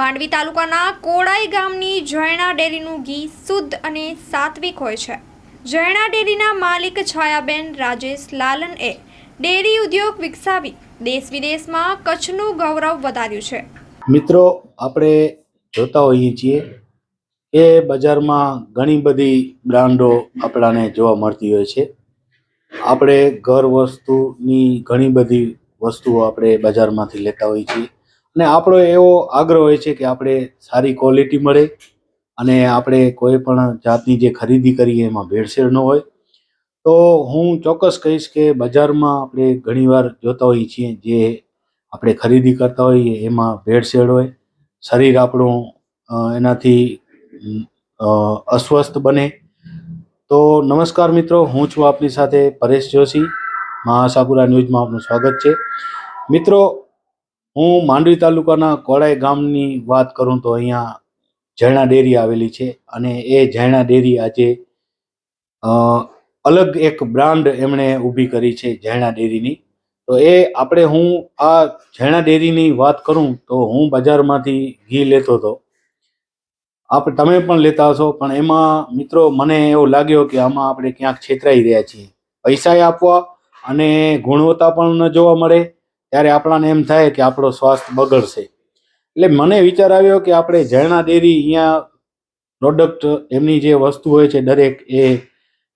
માંડવી તાલુકાના કોડાઈ ગામની જયણા ડેરીનું ઘી શુદ્ધ અને સાત્વિક હોય છે. જયણા ડેરીના માલિક છાયાબેન રાજેશ લાલનએ ડેરી ઉદ્યોગ વિકસાવી દેશ વિદેશમાં કચ્છનું ગૌરવ વધાર્યું છે. મિત્રો, આપણે જોતા હોઈએ છીએ કે બજારમાં ઘણી બધી બ્રાન્ડો આપણાને જોવા મળતી હોય છે. આપણે ઘર વસ્તુની ઘણી બધી વસ્તુઓ આપણે બજારમાંથી લેતા હોઈએ છીએ. અને આપણો એવો આગ્રહ હોય છે કે આપણે સારી ક્વોલિટી મળે અને આપણે કોઈ પણ જાતની જે ખરીદી કરીએ એમાં ભેળસેળ ન હોય. તો હું ચોક્કસ કહીશ કે બજારમાં આપણે ઘણીવાર જોતા હોઈએ છીએ જે આપણે ખરીદી કરતા હોઈએ એમાં ભેળસેળ હોય, શરીર આપણું એનાથી અસ્વસ્થ બને. તો નમસ્કાર મિત્રો, હું છું આપની સાથે પરેશ જોશી. મહાસાપુરા ન્યૂઝમાં આપનું સ્વાગત છે. મિત્રો હું માંડવી તાલુકાના કોળાઈ ગામની વાત કરું તો અહીંયા ઝરણા ડેરી આવેલી છે અને એ ઝરણા ડેરી આજે અલગ એક બ્રાન્ડ એમણે ઊભી કરી છે ઝરણા ડેરીની. તો એ આપણે હું આ ઝરણા ડેરીની વાત કરું તો હું બજારમાંથી ઘી લેતો હતો. આપ, તમે પણ લેતા હશો, પણ એમાં મિત્રો મને એવો લાગ્યો કે આમાં આપણે ક્યાંક છેતરાઈ રહ્યા છીએ. પૈસાએ આપવા અને ગુણવત્તા પણ ન જોવા મળે ત્યારે આપણાને એમ થાય કે આપણો સ્વાસ્થ્ય બગડશે. એટલે મને વિચાર આવ્યો કે આપણે જૈણા ડેરી અહીંયા પ્રોડક્ટ એમની જે વસ્તુ હોય છે, દરેક એ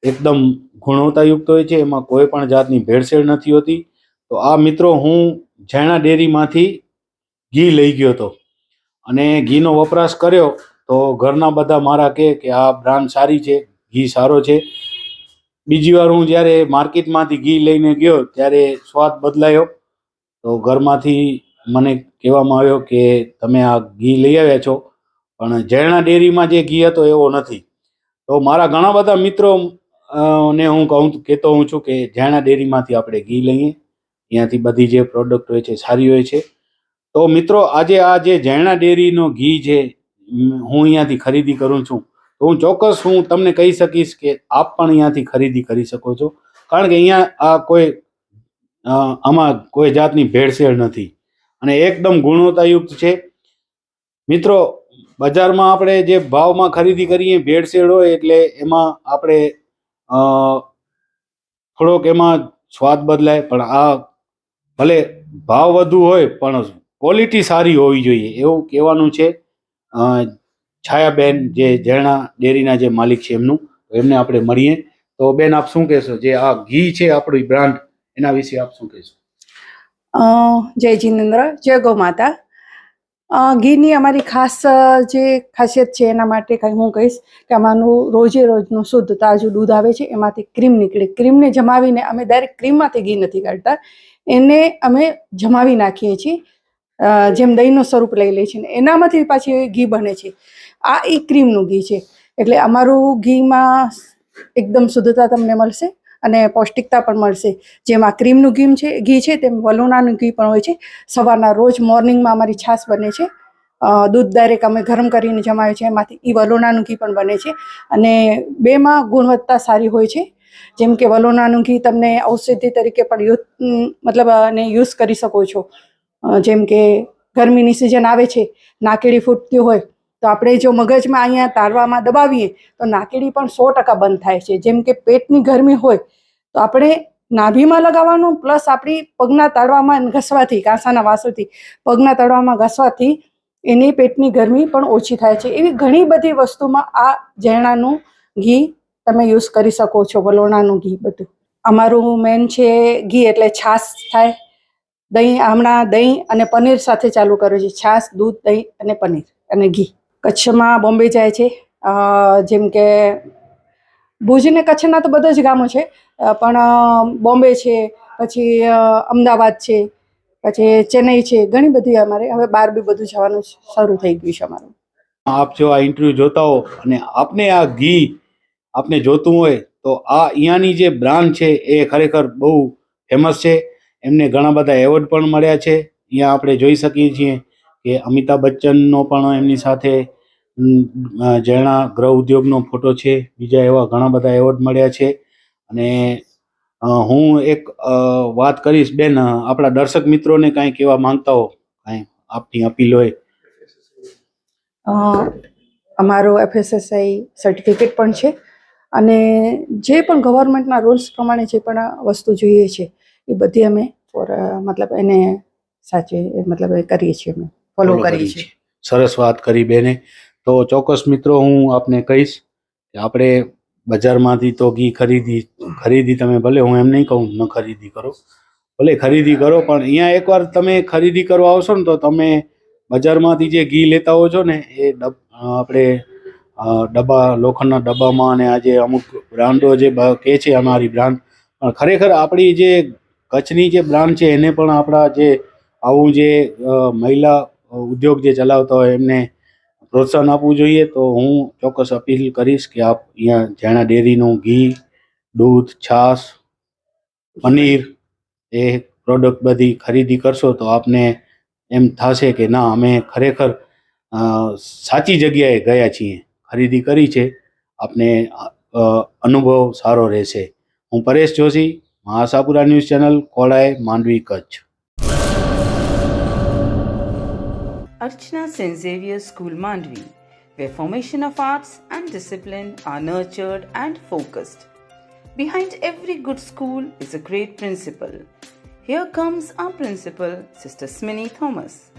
એકદમ ગુણવત્તાયુક્ત હોય છે, એમાં કોઈ પણ જાતની ભેળસેળ નથી હોતી. તો આ મિત્રો હું જૈણા ડેરીમાંથી ઘી લઈ ગયો હતો. અને ઘીનો વપરાશ કર્યો તો ઘરના બધા મારા કહે કે આ બ્રાન્ડ સારી છે, ઘી સારો છે. બીજી વાર હું જ્યારે માર્કેટમાંથી ઘી લઈને ગયો ત્યારે સ્વાદ બદલાયો. તો ઘરમાંથી મને કહેવામાં આવ્યો કે તમે આ ઘી લઈ આવ્યા છો, પણ જૈણા ડેરીમાં જે ઘી હતો એવો નથી. તો મારા ઘણા બધા મિત્રો ને હું કહું, કહેતો હું છું કે જૈણા ડેરીમાંથી આપણે ઘી લઈએ. ત્યાંથી બધી જે પ્રોડક્ટ હોય છે, સારી હોય છે. તો મિત્રો, આજે આ જે જૈણા ડેરીનો ઘી છે હું અહીંયાથી ખરીદી કરું છું, તો હું ચોક્કસ હું તમને કહી શકીશ કે આપ પણ અહીંયાથી ખરીદી કરી શકો છો. કારણ કે અહીંયા આ કોઈ આમાં કોઈ જાતની ભેળસેળ નથી. અને એકદમ ગુણવત્તાયુક્ત છે. મિત્રો, બજારમાં આપણે જે ભાવમાં ખરીદી કરીએ, ભેળસેળ હોય એટલે એમાં આપણે થોડોક એમાં સ્વાદ બદલાય, પણ આ ભલે ભાવ વધુ હોય, પણ ક્વોલિટી સારી હોવી જોઈએ. એવું કહેવાનું છે. છાયાબેન જે ઝરણા ડેરીના જે માલિક છે એમનું એમને આપણે મળીએ. તો બેન, આપ શું કહેશો? જે આ ઘી છે, આપણી બ્રાન્ડ એના વિશે આપ શું કહેશો? જય જિનેન્દ્ર, જય ગૌ માતા ઘીની અમારી ખાસ જે ખાસિયત છે એના માટે કંઈ હું કહીશ કે અમારું રોજે રોજનું શુદ્ધ તાજું દૂધ આવે છે, એમાંથી ક્રીમ નીકળે. ક્રીમને જમાવીને અમે ડાયરેક્ટ ક્રીમમાંથી ઘી નથી કાઢતા. એને અમે જમાવી નાખીએ છીએ. જેમ દહીંનું સ્વરૂપ લઈ લે છે એનામાંથી પાછી ઘી બને છે. આ એ ક્રીમનું ઘી છે. એટલે અમારું ઘીમાં એકદમ શુદ્ધતા તમને મળશે. અને પૌષ્ટિકતા પણ મળશે. જેમાં ક્રીમનું ઘી છે ઘી છે, તેમ વલોણાનું ઘી પણ હોય છે. સવારના રોજ મોર્નિંગમાં અમારી છાશ બને છે. દૂધ ડાયરેક્ટ અમે ગરમ કરીને જમાવે છે એમાંથી એ વલોણાનું ઘી પણ બને છે. અને બેમાં ગુણવત્તા સારી હોય છે. જેમ કે વલોણાનું ઘી તમને ઔષધિ તરીકે પણ યુઝ મતલબ, અને યુઝ કરી શકો છો. જેમ કે ગરમીની સિઝન આવે છે, નાકેડી ફૂટતી હોય તો આપણે જો મગજમાં અહીંયા તારવામાં દબાવીએ, તો નાકેડી પણ સો ટકા બંધ થાય છે. જેમ કે પેટની ગરમી હોય, તો આપણે નાભીમાં લગાવવાનું, પ્લસ આપણી પગના તળવામાં ઘસવાથી, કાંસાના વાસોથી પગના તળવામાં ઘસવાથી એની પેટની ગરમી પણ ઓછી થાય છે. એવી ઘણી બધી વસ્તુમાં આ ઝેણાનું ઘી તમે યુઝ કરી શકો છો, વલોણાનું ઘી બધું. અમારું મેન છે ઘી એટલે છાશ થાય. દહીં, હમણાં દહીં અને પનીર સાથે ચાલુ કર્યું છે. છાશ, દૂધ, દહીં અને પનીર અને ઘી. કચ્છમાં બોમ્બે જાય છે. જેમ કે ભુજ ને કચ્છના તો બધા જ ગામો છે. પણ બોમ્બે છે, પછી અમદાવાદ છે, પછી ચેન્નઈ છે, ઘણી બધી અમારે. હવે બહાર બી બધું જવાનું શરૂ થઈ ગયું છે અમારું. આપ જો આ ઇન્ટરવ્યુ જોતા હો અને આપને આ ઘી આપને જોતું હોય તો આ અહીંયાની જે બ્રાન્ડ છે એ ખરેખર બહુ ફેમસ છે. એમને ઘણા બધા એવોર્ડ પણ મળ્યા છે. અહીંયા આપણે જોઈ શકીએ છીએ કે અમિતાભ બચ્ચનનો પણ એમની સાથે જૈણા ગ્રહ ઉદ્યોગનો ફોટો છે. બીજા એવા ઘણા બધા એવોર્ડ મળ્યા છે. અને હું એક વાત કરીશ બેન આપણા દર્શક મિત્રોને કાંઈ કહેવા માંગતા હો? કાંઈ આપની અપીલ હોય. અમારો એફએસએસઆઈ સર્ટિફિકેટ પણ છે. અને જે પણ ગવર્મેન્ટના રૂલ્સ પ્રમાણે જે પણ વસ્તુ જોઈએ છે એ બધી અમે મતલબ એને સાચે મતલબ એ કરીએ છીએ અમે. ફોલો કરીએ છીએ. સરસ વાત કરી બેને. તો ચોક્કસ મિત્રો, હું આપને કહીશ કે આપણે બજારમાંથી તો ઘી ખરીદી ખરીદી તમે ભલે, હું એમ નહીં કહું, ન ખરીદી કરો. ભલે ખરીદી કરો, પણ અહીંયા એકવાર તમે ખરીદી કરવા આવશો ને, તો તમે બજારમાંથી જે ઘી લેતા હો છો ને, એ ડબ આપણે ડબ્બા, લોખંડના ડબ્બામાં અને આજે અમુક બ્રાન્ડો જે કહે છે અમારી બ્રાન્ડ, પણ ખરેખર આપણી જે કચ્છની જે બ્રાન્ડ છે, એને પણ આપણા જે આવું જે મહિલા ઉદ્યોગ જે ચલાવતા હોય, એમને પ્રોત્સાહન આપવું જોઈએ તો હું ચોક્કસ અપીલ કરીશ કે આપ અહીંયા જાણા ડેરીનું ઘી, દૂધ, છાશ, પનીર, એ પ્રોડક્ટ બધી ખરીદી કરશો તો આપને એમ થશે કે ના, અમે ખરેખર સાચી જગ્યાએ ગયા છીએ, ખરીદી કરી છે, આપને અનુભવ સારો રહેશે. હું પરેશ જોશી, મહાસાપુરા news channel કોળાય Mandvi, Kutch. Archana St. Xavier's School Mandvi, where formation of arts and discipline are nurtured and focused. Behind every good school is a great principal. Here comes our principal, Sister Smini Thomas.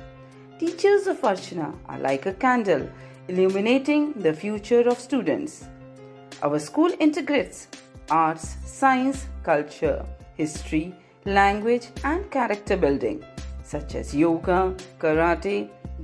Teachers of Archana are like a candle illuminating the future of students. Our school integrates arts, science, culture, history, language, and character building, such as yoga, karate,